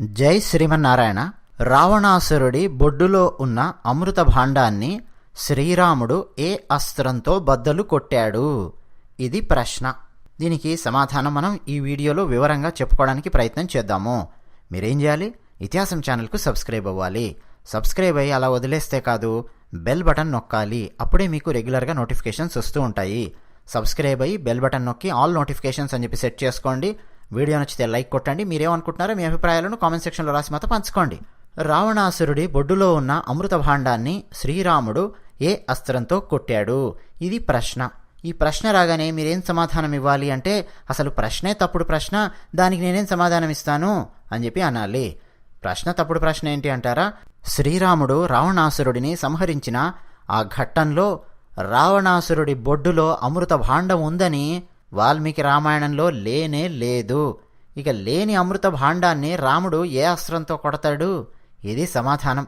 జై శ్రీమన్నారాయణ రావణాసురుడి బొడ్డులో ఉన్న అమృత భాండాన్ని శ్రీరాముడు ఏ అస్త్రంతో బద్దలు కొట్టాడు? ఇది ప్రశ్న. దీనికి సమాధానం మనం ఈ వీడియోలో వివరంగా చెప్పుకోవడానికి ప్రయత్నం చేద్దాము. మీరేం చేయాలి? ఇతిహాసం ఛానల్కు సబ్స్క్రైబ్ అవ్వాలి. సబ్స్క్రైబ్ అయ్యి అలా వదిలేస్తే కాదు బెల్ బటన్ నొక్కాలి. అప్పుడే మీకు రెగ్యులర్గా నోటిఫికేషన్స్ వస్తూ ఉంటాయి. సబ్స్క్రైబ్ అయ్యి బెల్ బటన్ నొక్కి ఆల్ నోటిఫికేషన్స్ అని చెప్పి సెట్ చేసుకోండి. వీడియో నచ్చితే లైక్ కొట్టండి. మీరేమనుకుంటున్నారో మీ అభిప్రాయాలను కామెంట్ సెక్షన్లో రాసి మాత్రం పంచుకోండి. రావణాసురుడి బొడ్డులో ఉన్న అమృత భాండాన్ని శ్రీరాముడు ఏ అస్త్రంతో కొట్టాడు? ఇది ప్రశ్న. ఈ ప్రశ్న రాగానే మీరేం సమాధానం ఇవ్వాలి అంటే అసలు ప్రశ్నే తప్పుడు ప్రశ్న దానికి నేనేం సమాధానం ఇస్తాను అని చెప్పి అనాలి. ప్రశ్న తప్పుడు ప్రశ్న ఏంటి అంటారా? శ్రీరాముడు రావణాసురుడిని సంహరించిన ఆ ఘట్టంలో రావణాసురుడి బొడ్డులో అమృత భాండం ఉందని వాల్మీకి రామాయణంలో లేనే లేదు. ఇక లేని అమృత భాండాన్ని రాముడు ఏ అస్త్రంతో కొడతాడు? ఇది సమాధానం.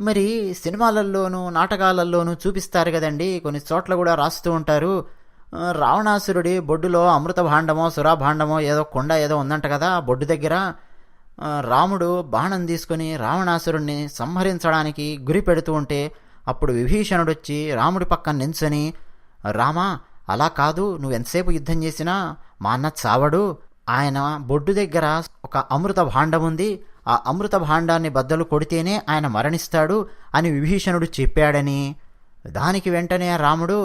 మరి సినిమాలలోనూ నాటకాలలోనూ చూపిస్తారు కదండి. కొన్ని చోట్ల కూడా రాస్తూ ఉంటారు. రావణాసురుడి బొడ్డులో అమృత భాండమో సురాభాండమో ఏదో కొండ ఏదో ఉందంట కదా బొడ్డు దగ్గర. రాముడు బాణం తీసుకుని రావణాసురుణ్ణి సంహరించడానికి గురి పెడుతూ ఉంటే అప్పుడు విభీషణుడు వచ్చి రాముడి పక్కన నించుని రామా అలా కాదు నువ్వు ఎంతసేపు యుద్ధం చేసినా మా అన్న చావడు. ఆయన బొడ్డు దగ్గర ఒక అమృత భాండం ఉంది. ఆ అమృత భాండాన్ని బద్దలు కొడితేనే ఆయన మరణిస్తాడు అని విభీషణుడు చెప్పాడని. దానికి వెంటనే రాముడు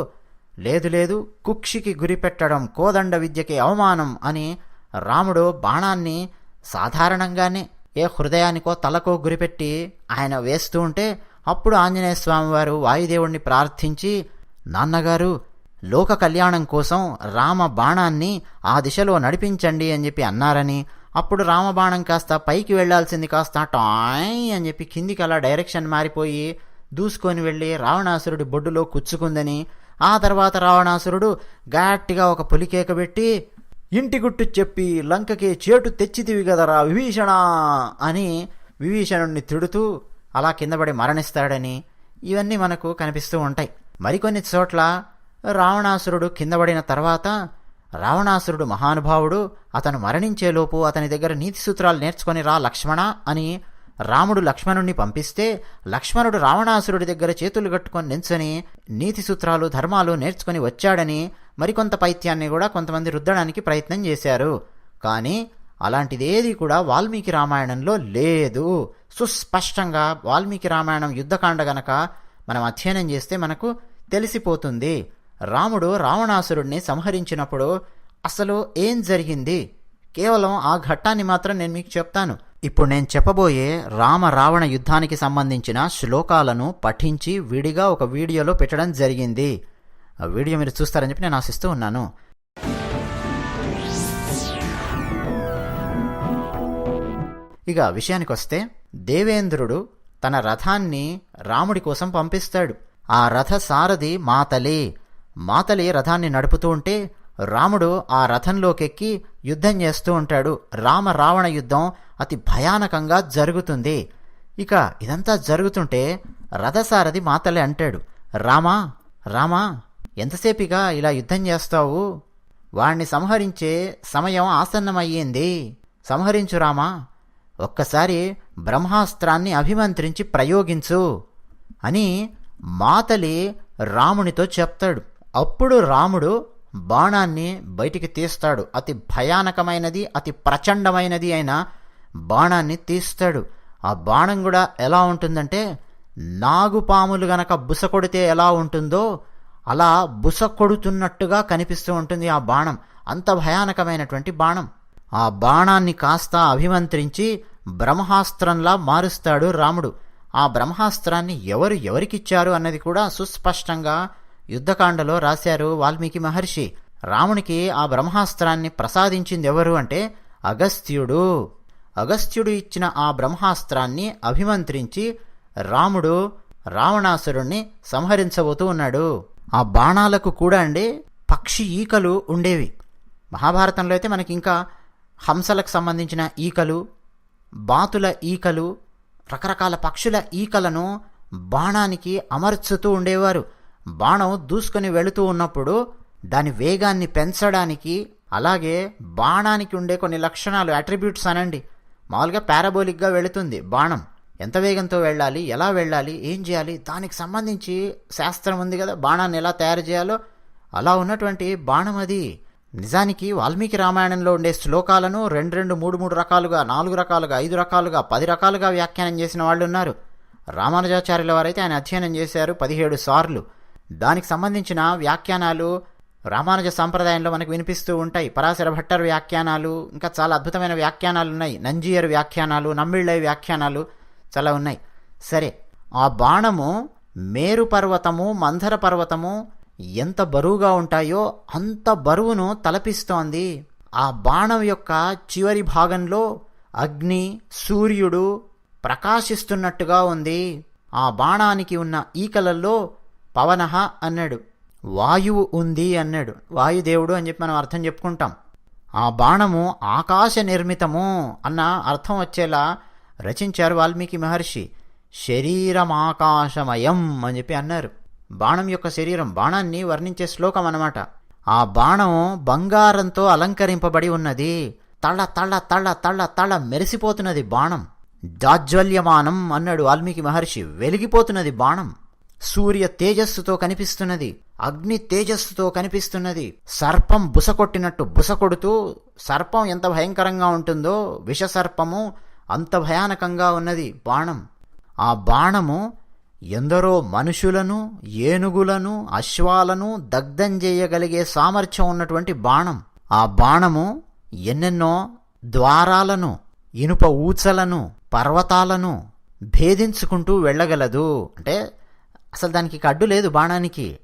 లేదు లేదు కుక్షికి గురిపెట్టడం కోదండ విద్యకి అవమానం అని రాముడు బాణాన్ని సాధారణంగానే ఏ హృదయానికో తలకో గురిపెట్టి ఆయన వేస్తూ ఉంటే అప్పుడు ఆంజనేయ స్వామివారు వాయుదేవుణ్ణి ప్రార్థించి నాన్నగారు లోక కళ్యాణం కోసం రామ బాణాన్ని ఆ దిశలో నడిపించండి అని చెప్పి అన్నారని అప్పుడు రామబాణం కాస్త పైకి వెళ్ళాల్సింది కాస్త టాయ్ అని చెప్పి కిందికి అలా డైరెక్షన్ మారిపోయి దూసుకొని వెళ్ళి రావణాసురుడి బొడ్డులో కుచ్చుకుందని ఆ తర్వాత రావణాసురుడు గట్టిగా ఒక పులికేక పెట్టి ఇంటి గుట్టు చెప్పి లంకకి చేటు తెచ్చితివి కదరా విభీషణ అని విభీషణుడిని తిడుతూ అలా కిందపడి మరణిస్తాడని ఇవన్నీ మనకు కనిపిస్తూ ఉంటాయి. మరికొన్ని చోట్ల రావణాసురుడు కిందపడిన తర్వాత రావణాసురుడు మహానుభావుడు అతను మరణించేలోపు అతని దగ్గర నీతి సూత్రాలు నేర్చుకొని రా లక్ష్మణ అని రాముడు లక్ష్మణుణ్ణి పంపిస్తే లక్ష్మణుడు రావణాసురుడి దగ్గర చేతులు కట్టుకొని నించొని నీతి సూత్రాలు ధర్మాలు నేర్చుకొని వచ్చాడని మరికొంత పైత్యాన్ని కూడా కొంతమంది రుద్దడానికి ప్రయత్నం చేశారు. కానీ అలాంటిదేది కూడా వాల్మీకి రామాయణంలో లేదు. సుస్పష్టంగా వాల్మీకి రామాయణం యుద్ధకాండ గనక మనం అధ్యయనం చేస్తే మనకు తెలిసిపోతుంది. రాముడు రావణాసురుడిని సంహరించినప్పుడు అసలు ఏం జరిగింది? కేవలం ఆ ఘట్టాన్ని మాత్రం నేను మీకు చెప్తాను. ఇప్పుడు నేను చెప్పబోయే రామ రావణ యుద్ధానికి సంబంధించిన శ్లోకాలను పఠించి విడిగా ఒక వీడియోలో పెట్టడం జరిగింది. ఆ వీడియో మీరు చూస్తారని చెప్పి నేను ఆశిస్తూ ఉన్నాను. ఇక విషయానికి వస్తే దేవేంద్రుడు తన రథాన్ని రాముడి కోసం పంపిస్తాడు. ఆ రథ సారథి మాతలి మాతలి రథాన్ని నడుపుతూ ఉంటే రాముడు ఆ రథంలోకెక్కి యుద్ధం చేస్తూ ఉంటాడు. రామ రావణ యుద్ధం అతి భయానకంగా జరుగుతుంది. ఇక ఇదంతా జరుగుతుంటే రథసారథి మాతలి అంటాడు రామా రామా ఎంతసేపిగా ఇలా యుద్ధం చేస్తావు? వాణ్ణి సంహరించే సమయం ఆసన్నమయ్యింది. సంహరించు రామా ఒక్కసారి బ్రహ్మాస్త్రాన్ని అభిమంత్రించి ప్రయోగించు అని మాతలి రామునితో చెప్తాడు. అప్పుడు రాముడు బాణాన్ని బయటికి తీస్తాడు. అతి భయానకమైనది అతి ప్రచండమైనది అయిన బాణాన్ని తీస్తాడు. ఆ బాణం కూడా ఎలా ఉంటుందంటే నాగుపాములు గనక బుస కొడితే ఎలా ఉంటుందో అలా బుస కొడుతున్నట్టుగా కనిపిస్తూ ఉంటుంది ఆ బాణం. అంత భయానకమైనటువంటి బాణం. ఆ బాణాన్ని కాస్త అభిమంత్రించి బ్రహ్మాస్త్రంలా మారుస్తాడు రాముడు. ఆ బ్రహ్మాస్త్రాన్ని ఎవరు ఎవరికిచ్చారు అన్నది కూడా సుస్పష్టంగా యుద్ధకాండలో రాశారు వాల్మీకి మహర్షి. రామునికి ఆ బ్రహ్మాస్త్రాన్ని ప్రసాదించింది ఎవరు అంటే అగస్త్యుడు. అగస్త్యుడు ఇచ్చిన ఆ బ్రహ్మాస్త్రాన్ని అభిమంత్రించి రాముడు రావణాసురుణ్ణి సంహరించబోతూ ఉన్నాడు. ఆ బాణాలకు కూడా అండి పక్షి ఈకలు ఉండేవి. మహాభారతంలో అయితే మనకి ఇంకా హంసలకు సంబంధించిన ఈకలు బాతుల ఈకలు రకరకాల పక్షుల ఈకలను బాణానికి అమర్చుతూ ఉండేవారు. బాణం దూసుకొని వెళుతూ ఉన్నప్పుడు దాని వేగాన్ని పెంచడానికి అలాగే బాణానికి ఉండే కొన్ని లక్షణాలు అట్రిబ్యూట్స్ అనండి. మామూలుగా పారాబోలిక్గా వెళుతుంది బాణం. ఎంత వేగంతో వెళ్ళాలి ఎలా వెళ్ళాలి ఏం చేయాలి దానికి సంబంధించి శాస్త్రం ఉంది కదా బాణాన్ని ఎలా తయారు చేయాలో. అలా ఉన్నటువంటి బాణం అది. నిజానికి వాల్మీకి రామాయణంలో ఉండే శ్లోకాలను రెండు రెండు మూడు మూడు రకాలుగా నాలుగు రకాలుగా ఐదు రకాలుగా పది రకాలుగా వ్యాఖ్యానం చేసిన వాళ్ళు ఉన్నారు రామానుజాచార్యుల వారైతే ఆయన అధ్యయనం చేశారు పదిహేడు సార్లు. దానికి సంబంధించిన వ్యాఖ్యానాలు రామానుజ సంప్రదాయంలో మనకు వినిపిస్తూ ఉంటాయి. పరాశర భట్టర్ వ్యాఖ్యానాలు ఇంకా చాలా అద్భుతమైన వ్యాఖ్యానాలు ఉన్నాయి. నంజీయర్ వ్యాఖ్యానాలు నమ్మిళ్ళయ్య వ్యాఖ్యానాలు చాలా ఉన్నాయి. సరే ఆ బాణము మేరు పర్వతము మంధర పర్వతము ఎంత బరువుగా ఉంటాయో అంత బరువును తలపిస్తోంది. ఆ బాణం యొక్క చివరి భాగంలో అగ్ని సూర్యుడు ప్రకాశిస్తున్నట్టుగా ఉంది. ఆ బాణానికి ఉన్న ఈకలల్లో పవనః అన్నాడు. వాయువు ఉంది అన్నాడు. వాయుదేవుడు అని చెప్పి మనం అర్థం చెప్పుకుంటాం. ఆ బాణము ఆకాశ నిర్మితము అన్న అర్థం వచ్చేలా రచించారు వాల్మీకి మహర్షి. శరీరమాకాశమయం అని చెప్పి అన్నారు. బాణం యొక్క శరీరం బాణాన్ని వర్ణించే శ్లోకం అన్నమాట. ఆ బాణం బంగారంతో అలంకరింపబడి ఉన్నది. తళ తళ తళ తళ తళ మెరిసిపోతున్నది బాణం. జాజ్వల్యమానం అన్నాడు వాల్మీకి మహర్షి. వెలిగిపోతున్నది బాణం. సూర్య తేజస్సుతో కనిపిస్తున్నది అగ్ని తేజస్సుతో కనిపిస్తున్నది. సర్పం బుసకొట్టినట్టు బుసకొడుతూ సర్పం ఎంత భయంకరంగా ఉంటుందో విషసర్పము అంత భయానకంగా ఉన్నది బాణం. ఆ బాణము ఎందరో మనుషులను ఏనుగులను అశ్వాలను దగ్ధం చేయగలిగే సామర్థ్యం ఉన్నటువంటి బాణం. ఆ బాణము ఎన్నెన్నో ద్వారాలను ఇనుప ఊచలను పర్వతాలను భేదించుకుంటూ వెళ్ళగలదు. అంటే అసలు దానికి ఇక అడ్డు లేదు బాణానికి.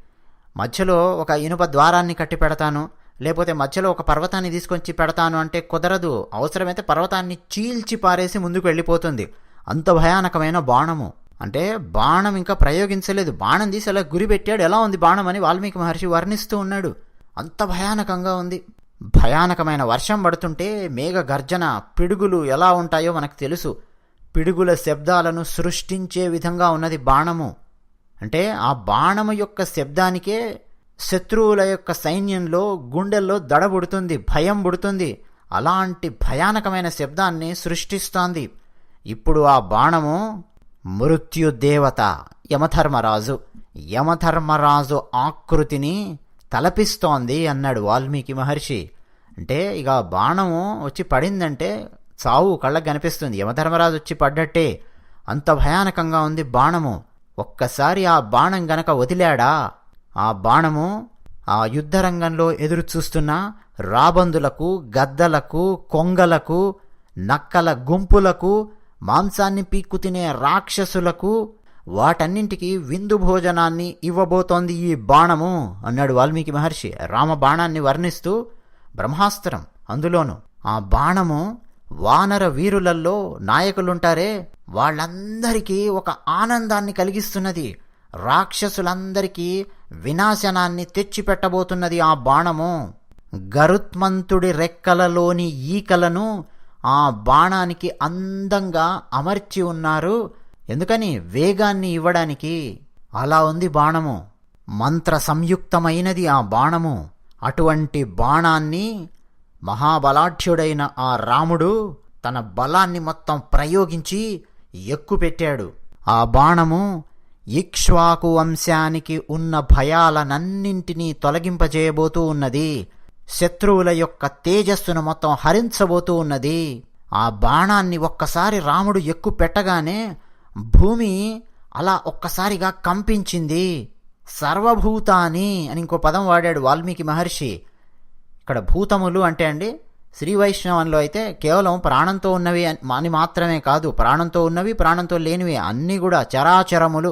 మధ్యలో ఒక ఇనుప ద్వారాన్ని కట్టి పెడతాను. లేకపోతే మధ్యలో ఒక పర్వతాన్ని తీసుకొచ్చి పెడతాను అంటే కుదరదు. అవసరమైతే పర్వతాన్ని చీల్చి పారేసి ముందుకు వెళ్ళిపోతుంది. అంత భయానకమైన బాణము. అంటే బాణం ఇంకా ప్రయోగించలేదు. బాణం తీసి అలా గురి పెట్టాడు. ఎలా ఉంది బాణం అని వాల్మీకి మహర్షి వర్ణిస్తూ ఉన్నాడు. అంత భయానకంగా ఉంది. భయానకమైన వర్షం పడుతుంటే మేఘ గర్జన పిడుగులు ఎలా ఉంటాయో మనకు తెలుసు. పిడుగుల శబ్దాలను సృష్టించే విధంగా ఉన్నది బాణము. అంటే ఆ బాణము యొక్క శబ్దానికే శత్రువుల యొక్క సైన్యంలో గుండెల్లో దడబుడుతుంది భయం పుడుతుంది. అలాంటి భయానకమైన శబ్దాన్ని సృష్టిస్తోంది. ఇప్పుడు ఆ బాణము మృత్యుదేవత యమధర్మరాజు. యమధర్మరాజు ఆకృతిని తలపిస్తోంది అన్నాడు వాల్మీకి మహర్షి. అంటే ఇక బాణము వచ్చి పడిందంటే చావు కళ్ళకు కనిపిస్తుంది. యమధర్మరాజు వచ్చి పడ్డట్టే. అంత భయానకంగా ఉంది బాణము. ఒక్కసారి ఆ బాణం గనక వదిలాడా? ఆ బాణము ఆ యుద్ధరంగంలో ఎదురు చూస్తున్న రాబందులకు గద్దలకు కొంగలకు నక్కల గుంపులకు మాంసాన్ని పీక్కు తినే రాక్షసులకు వాటన్నింటికి విందు భోజనాన్ని ఇవ్వబోతోంది ఈ బాణము అన్నాడు వాల్మీకి మహర్షి. రామ బాణాన్ని వర్ణిస్తూ బ్రహ్మాస్త్రం అందులోను. ఆ బాణము వానర వీరులల్లో నాయకులుంటారే వాళ్ళందరికీ ఒక ఆనందాన్ని కలిగిస్తున్నది. రాక్షసులందరికీ వినాశనాన్ని తెచ్చిపెట్టబోతున్నది ఆ బాణము. గరుత్మంతుడి రెక్కలలోని ఈకలను ఆ బాణానికి అందంగా అమర్చి ఉన్నారు. ఎందుకని? వేగాన్ని ఇవ్వడానికి. అలా ఉంది బాణము. మంత్ర సంయుక్తమైనది ఆ బాణము. అటువంటి బాణాన్ని మహాబలాఢ్యుడైన ఆ రాముడు తన బలాన్ని మొత్తం ప్రయోగించి ఎక్కుపెట్టాడు. ఆ బాణము ఇక్ష్వాకు వంశానికి ఉన్న భయాలనన్నింటినీ తొలగింపజేయబోతూ ఉన్నది. శత్రువుల యొక్క తేజస్సును మొత్తం హరించబోతూ ఉన్నది. ఆ బాణాన్ని ఒక్కసారి రాముడు ఎక్కు పెట్టగానే భూమి అలా ఒక్కసారిగా కంపించింది. సర్వభూతాని అని ఇంకో పదం వాడాడు వాల్మీకి మహర్షి. ఇక్కడ భూతములు అంటే అండి శ్రీ వైష్ణవంలో అయితే కేవలం ప్రాణంతో ఉన్నవి అని మాత్రమే కాదు ప్రాణంతో ఉన్నవి ప్రాణంతో లేనివి అన్నీ కూడా చరాచరములు.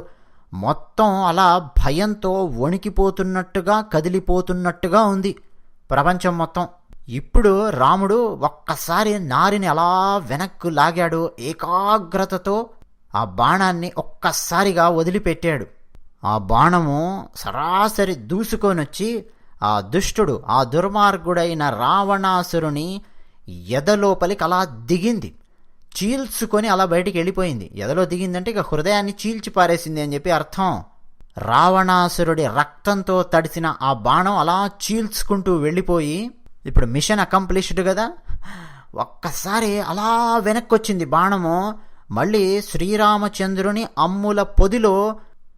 మొత్తం అలా భయంతో వణికిపోతున్నట్టుగా కదిలిపోతున్నట్టుగా ఉంది ప్రపంచం మొత్తం. ఇప్పుడు రాముడు ఒక్కసారి నారిని అలా వెనక్కు లాగాడు ఏకాగ్రతతో ఆ బాణాన్ని ఒక్కసారిగా వదిలిపెట్టాడు. ఆ బాణము సరాసరి దూసుకొనొచ్చి ఆ దుష్టుడు ఆ దుర్మార్గుడైన రావణాసురుని ఎదలోపలికి అలా దిగింది. చీల్చుకొని అలా బయటికి వెళ్ళిపోయింది. ఎదలో దిగిందంటే ఇక హృదయాన్ని చీల్చి పారేసింది అని చెప్పి అర్థం. రావణాసురుడి రక్తంతో తడిసిన ఆ బాణం అలా చీల్చుకుంటూ వెళ్ళిపోయి ఇప్పుడు మిషన్ అకంప్లిష్డ్ కదా ఒక్కసారి అలా వెనక్కి వచ్చింది బాణము. మళ్ళీ శ్రీరామచంద్రుని అమ్ముల పొదిలో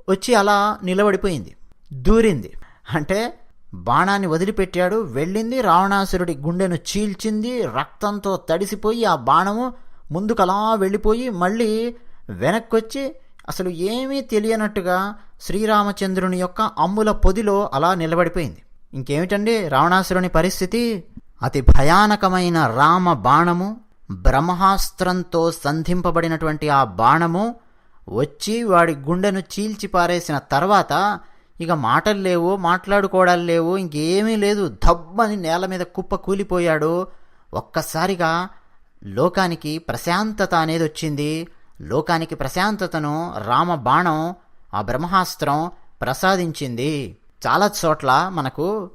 వచ్చి అలా నిలబడిపోయింది దూరింది. అంటే బాణాన్ని వదిలిపెట్టాడు. వెళ్ళింది రావణాసురుడి గుండెను చీల్చింది. రక్తంతో తడిసిపోయి ఆ బాణము ముందుకు అలా వెళ్ళిపోయి మళ్ళీ వెనక్కొచ్చి అసలు ఏమీ తెలియనట్టుగా శ్రీరామచంద్రుని యొక్క అమ్ముల పొదిలో అలా నిలబడిపోయింది. ఇంకేమిటండి రావణాసురుని పరిస్థితి? అతి భయానకమైన రామ బాణము బ్రహ్మాస్త్రంతో సంధింపబడినటువంటి ఆ బాణము వచ్చి వాడి గుండెను చీల్చి పారేసిన తర్వాత ఇక మాటలు లేవు మాట్లాడుకోవడాలు లేవు ఇంకేమీ లేదు. దబ్బని నేల మీద కుప్ప కూలిపోయాడు. ఒక్కసారిగా లోకానికి ప్రశాంతత అనేది వచ్చింది. లోకానికి ప్రశాంతతను రామ బాణం ఆ బ్రహ్మాస్త్రం ప్రసాదించింది. చాలా చోట్ల మనకు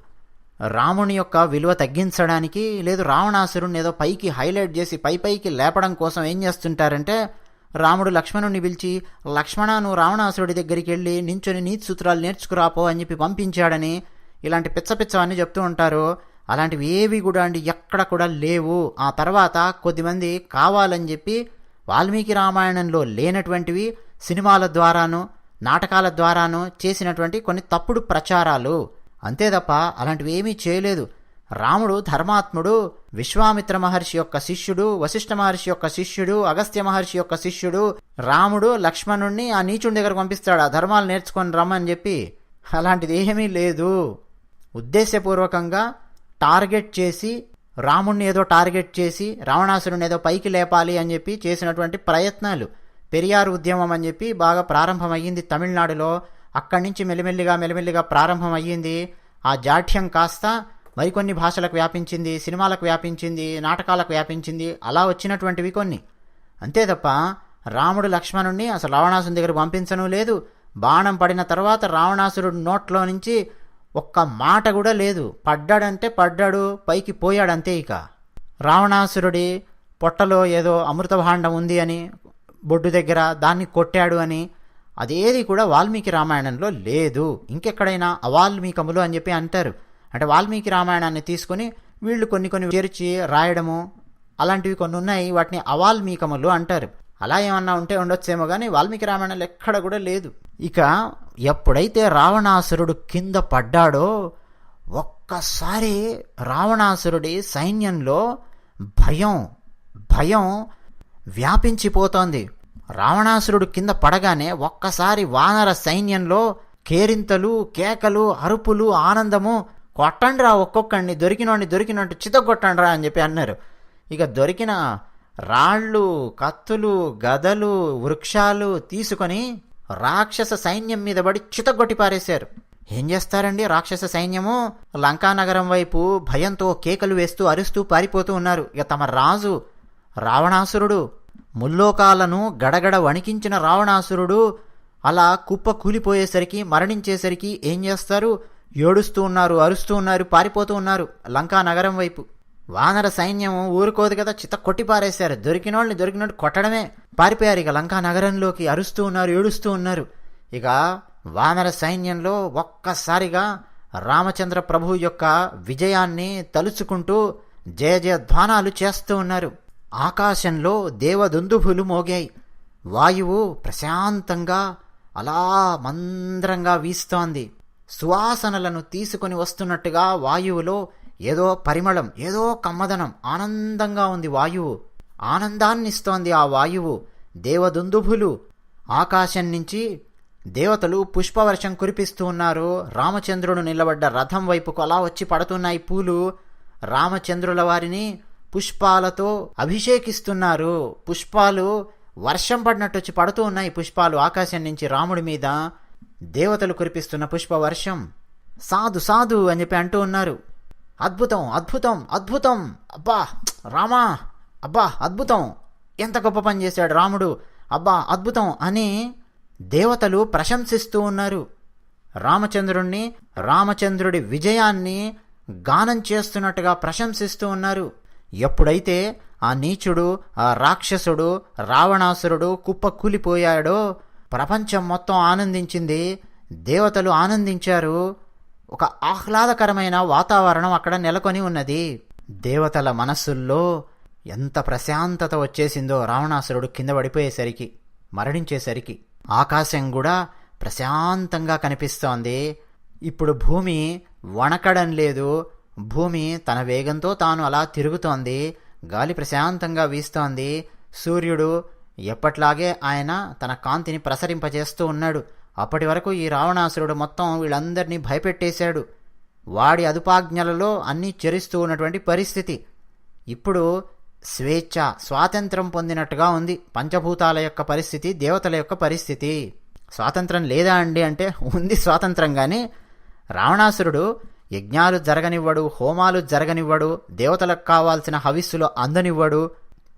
రాముని యొక్క విలువ తగ్గించడానికి లేదు రావణాసురుని ఏదో పైకి హైలైట్ చేసి పై పైకి లేపడం కోసం ఏం చేస్తుంటారంటే రాముడు లక్ష్మణుని పిలిచి లక్ష్మణను రావణాసురుడి దగ్గరికి వెళ్ళి నించొని నీతి సూత్రాలు నేర్చుకురాపో అని చెప్పి పంపించాడని ఇలాంటి పిచ్చ పిచ్చ చెప్తూ ఉంటారు. అలాంటివి ఏవి కూడా అండి ఎక్కడ కూడా లేవు. ఆ తర్వాత కొద్దిమంది కావాలని చెప్పి వాల్మీకి రామాయణంలో లేనటువంటివి సినిమాల ద్వారాను నాటకాల ద్వారాను చేసినటువంటి కొన్ని తప్పుడు ప్రచారాలు. అంతే తప్ప అలాంటివి ఏమీ చేయలేదు. రాముడు ధర్మాత్ముడు విశ్వామిత్ర మహర్షి యొక్క శిష్యుడు వశిష్ఠ మహర్షి యొక్క శిష్యుడు అగస్త్య మహర్షి యొక్క శిష్యుడు రాముడు లక్ష్మణుణ్ణి ఆ నీచుడి దగ్గర పంపిస్తాడు ఆ ధర్మాలు నేర్చుకొని రమ్మని చెప్పి అలాంటిది ఏమీ లేదు. ఉద్దేశపూర్వకంగా టార్గెట్ చేసి రాముణ్ణి ఏదో టార్గెట్ చేసి రావణాసురుని ఏదో పైకి లేపాలి అని చెప్పి చేసినటువంటి ప్రయత్నాలు. పెరియారు ఉద్యమం అని చెప్పి బాగా ప్రారంభమయ్యింది తమిళనాడులో. అక్కడి నుంచి మెల్లిమెల్లిగా మెల్లిమెల్లిగా ప్రారంభమయ్యింది. ఆ జాఠ్యం కాస్త మరికొన్ని భాషలకు వ్యాపించింది సినిమాలకు వ్యాపించింది నాటకాలకు వ్యాపించింది అలా వచ్చినటువంటివి కొన్ని. అంతే తప్ప రాముడు లక్ష్మణుణ్ణి అసలు రావణాసుని దగ్గర పంపించను లేదు. బాణం పడిన తర్వాత రావణాసురుడు నోట్లో నుంచి ఒక్క మాట కూడా లేదు. పడ్డాడంటే పడ్డాడు పైకి పోయాడంతే ఇక. రావణాసురుడి పొట్టలో ఏదో అమృతభాండం ఉంది అని బొడ్డు దగ్గర దాన్ని కొట్టాడు అని అదేది కూడా వాల్మీకి రామాయణంలో లేదు. ఇంకెక్కడైనా అవాల్మీకములు అని చెప్పి అంటారు. అంటే వాల్మీకి రామాయణాన్ని తీసుకొని వీళ్ళు కొన్ని కొన్ని చేర్చి రాయడము అలాంటివి కొన్ని ఉన్నాయి. వాటిని అవాల్మీకములు అంటారు. అలా ఏమన్నా ఉంటే ఉండొచ్చేమో కానీ వాల్మీకి రామాయణంలో ఎక్కడ కూడా లేదు. ఇక ఎప్పుడైతే రావణాసురుడు కింద పడ్డాడో ఒక్కసారి రావణాసురుడి సైన్యంలో భయం భయం వ్యాపించిపోతోంది. రావణాసురుడు కింద పడగానే ఒక్కసారి వానర సైన్యంలో కేరింతలు కేకలు అరుపులు ఆనందము కొట్టండి రా ఒక్కొక్కడిని దొరికినోడిని దొరికినట్టు చితగొట్టండిరా అని చెప్పి అన్నారు. ఇక దొరికిన రాళ్ళు కత్తులు గదలు వృక్షాలు తీసుకొని రాక్షస సైన్యం మీద పడి చితగొట్టి పారేశారు. ఏం చేస్తారండి రాక్షస సైన్యము? లంకానగరం వైపు భయంతో కేకలు వేస్తూ అరుస్తూ పారిపోతూ ఉన్నారు. ఇక తమ రాజు రావణాసురుడు ముల్లోకాలను గడగడ వణికించిన రావణాసురుడు అలా కుప్ప కూలిపోయేసరికి మరణించేసరికి ఏం చేస్తారు? ఏడుస్తూ ఉన్నారు అరుస్తూ ఉన్నారు పారిపోతూ ఉన్నారు లంకా నగరం వైపు. వానర సైన్యం ఊరుకోదు కదా చిత్త కొట్టి పారేశారు. దొరికినోళ్ళని దొరికినట్టు కొట్టడమే. పారిపోయారు ఇక లంకా నగరంలోకి అరుస్తూ ఉన్నారు ఏడుస్తూ ఉన్నారు. ఇక వానర సైన్యంలో ఒక్కసారిగా రామచంద్ర ప్రభు యొక్క విజయాన్ని తలుచుకుంటూ జయ జయధ్వానాలు చేస్తూ ఉన్నారు. ఆకాశంలో దేవదుందుభులు మోగాయి. వాయువు ప్రశాంతంగా అలా మంద్రంగా వీస్తోంది. సువాసనలను తీసుకొని వస్తున్నట్టుగా వాయువులో ఏదో పరిమళం ఏదో కమ్మదనం ఆనందంగా ఉంది వాయువు. ఆనందాన్నిస్తోంది ఆ వాయువు. దేవదుందుభులు ఆకాశం నుంచి దేవతలు పుష్పవర్షం కురిపిస్తూ ఉన్నారు. రామచంద్రుడు నిలబడ్డ రథం వైపుకు అలా వచ్చి పడుతున్నాయి పూలు. రామచంద్రుల వారిని పుష్పాలతో అభిషేకిస్తున్నారు. పుష్పాలు వర్షం పడినట్టు వచ్చి పడుతూ ఉన్నాయి పుష్పాలు ఆకాశం నుంచి రాముడి మీద. దేవతలు కురిపిస్తున్న పుష్పవర్షం. సాధు సాధు అని చెప్పి అంటూ ఉన్నారు. అద్భుతం అద్భుతం అద్భుతం. అబ్బా రామా అబ్బా అద్భుతం. ఎంత గొప్ప పని చేశాడు రాముడు. అబ్బా అద్భుతం అని దేవతలు ప్రశంసిస్తూ ఉన్నారు. రామచంద్రుణ్ణి రామచంద్రుడి విజయాన్ని గానం చేస్తున్నట్టుగా ప్రశంసిస్తూ ఉన్నారు. ఎప్పుడైతే ఆ నీచుడు ఆ రాక్షసుడు రావణాసురుడు కుప్ప కూలిపోయాడో ప్రపంచం మొత్తం ఆనందించింది. దేవతలు ఆనందించారు. ఒక ఆహ్లాదకరమైన వాతావరణం అక్కడ నెలకొని ఉన్నది. దేవతల మనస్సుల్లో ఎంత ప్రశాంతత వచ్చేసిందో రావణాసురుడు కింద పడిపోయేసరికి మరణించేసరికి. ఆకాశం కూడా ప్రశాంతంగా కనిపిస్తోంది. ఇప్పుడు భూమి వణకడం లేదు. భూమి తన వేగంతో తాను అలా తిరుగుతోంది. గాలి ప్రశాంతంగా వీస్తోంది. సూర్యుడు ఎప్పట్లాగే ఆయన తన కాంతిని ప్రసరింపజేస్తూ ఉన్నాడు. అప్పటి వరకు ఈ రావణాసురుడు మొత్తం వీళ్ళందరినీ భయపెట్టేశాడు. వాడి అదుపాజ్ఞలలో అన్నీ చెరిస్తూ ఉన్నటువంటి పరిస్థితి. ఇప్పుడు స్వేచ్ఛ స్వాతంత్రం పొందినట్టుగా ఉంది. పంచభూతాల యొక్క పరిస్థితి దేవతల యొక్క పరిస్థితి. స్వాతంత్రం లేదా అండి అంటే ఉంది స్వాతంత్రం కానీ రావణాసురుడు యజ్ఞాలు జరగనివ్వడు హోమాలు జరగనివ్వడు దేవతలకు కావాల్సిన హవిస్సులు అందనివ్వడు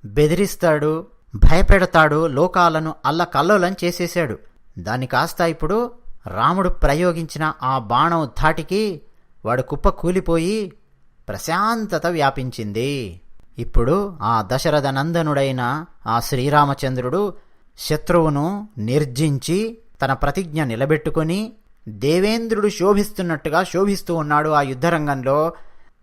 బెదిరిస్తాడు భయపెడతాడు లోకాలను అల్లకల్లోలం చేసేశాడు. దాన్ని కాస్త ఇప్పుడు రాముడు ప్రయోగించిన ఆ బాణం ధాటికి వాడు కుప్ప కూలిపోయి ప్రశాంతత వ్యాపించింది. ఇప్పుడు ఆ దశరథ నందనుడైన ఆ శ్రీరామచంద్రుడు శత్రువును నిర్జించి తన ప్రతిజ్ఞ నిలబెట్టుకొని దేవేంద్రుడు శోభిస్తున్నట్టుగా శోభిస్తూ ఉన్నాడు ఆ యుద్ధరంగంలో.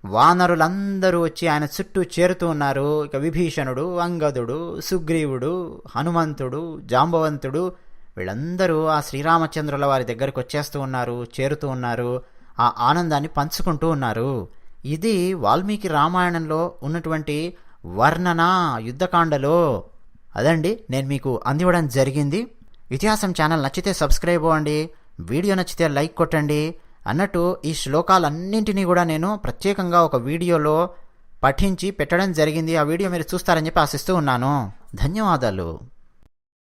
వానరులందరూ వచ్చి ఆయన చుట్టూ చేరుతూ ఉన్నారు. ఇక విభీషణుడు అంగదుడు సుగ్రీవుడు హనుమంతుడు జాంబవంతుడు వీళ్ళందరూ ఆ శ్రీరామచంద్రుల వారి దగ్గరికి వచ్చేస్తూ ఉన్నారు చేరుతూ ఉన్నారు ఆ ఆనందాన్ని పంచుకుంటూ ఉన్నారు. ఇది వాల్మీకి రామాయణంలో ఉన్నటువంటి వర్ణన యుద్ధకాండలో. అదండి నేను మీకు అందివ్వడం జరిగింది. ఇతిహాసం ఛానల్ నచ్చితే సబ్స్క్రైబ్ అవ్వండి. వీడియో నచ్చితే లైక్ కొట్టండి. అన్నట్టు ఈ శ్లోకాలన్నింటినీ కూడా నేను ప్రత్యేకంగా ఒక వీడియోలో పఠించి పెట్టడం జరిగింది. ఆ వీడియో మీరు చూస్తారని చెప్పి ఆశిస్తూ ఉన్నాను. ధన్యవాదాలు.